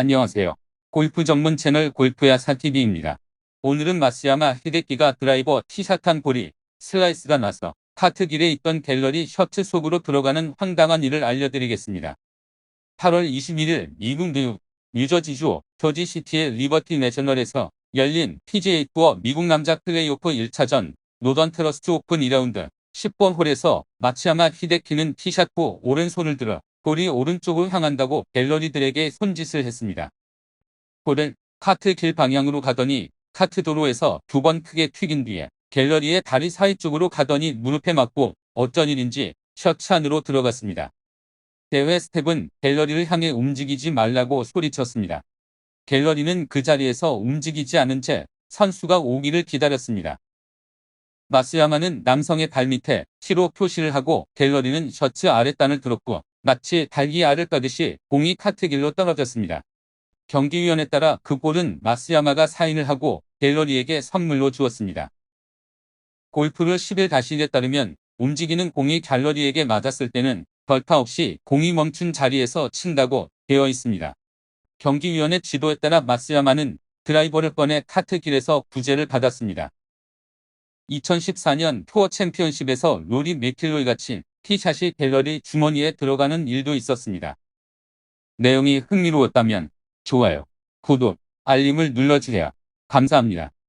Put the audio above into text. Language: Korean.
안녕하세요. 골프 전문 채널 골프야사TV입니다. 오늘은 마스야마 히데키가 드라이버 티샷한 볼이 슬라이스가 나서 카트길에 있던 갤러리 셔츠 속으로 들어가는 황당한 일을 알려드리겠습니다. 8월 21일 미국 뉴 뉴저지주 저지시티의 리버티 내셔널에서 열린 PGA 투어 미국 남자 플레이오프 1차전 노던 트러스트 오픈 2라운드 10번 홀에서 마츠야마 히데키는 티샷 후 오른손을 들어 볼이 오른쪽으로 향한다고 갤러리들에게 손짓을 했습니다. 볼은 카트 길 방향으로 가더니 카트 도로에서 두 번 크게 튀긴 뒤에 갤러리의 다리 사이 쪽으로 가더니 무릎에 맞고 어쩐 일인지 셔츠 안으로 들어갔습니다. 대회 스텝은 갤러리를 향해 움직이지 말라고 소리쳤습니다. 갤러리는 그 자리에서 움직이지 않은 채 선수가 오기를 기다렸습니다. 마스야마는 남성의 발밑에 T로 표시를 하고 갤러리는 셔츠 아랫단을 들었고 마치 달기 알을 까듯이 공이 카트길로 떨어졌습니다. 경기위원에 따라 그 볼은 마스야마가 사인을 하고 갤러리에게 선물로 주었습니다. 골프를 10일 다시에 따르면 움직이는 공이 갤러리에게 맞았을 때는 벌타 없이 공이 멈춘 자리에서 친다고 되어 있습니다. 경기위원회 지도에 따라 마스야마는 드라이버를 꺼내 카트길에서 구제를 받았습니다. 2014년 투어 챔피언십에서 로리 맥킬로이 같이 티샷이 갤러리 주머니에 들어가는 일도 있었습니다. 내용이 흥미로웠다면 좋아요, 구독, 알림을 눌러주세요. 감사합니다.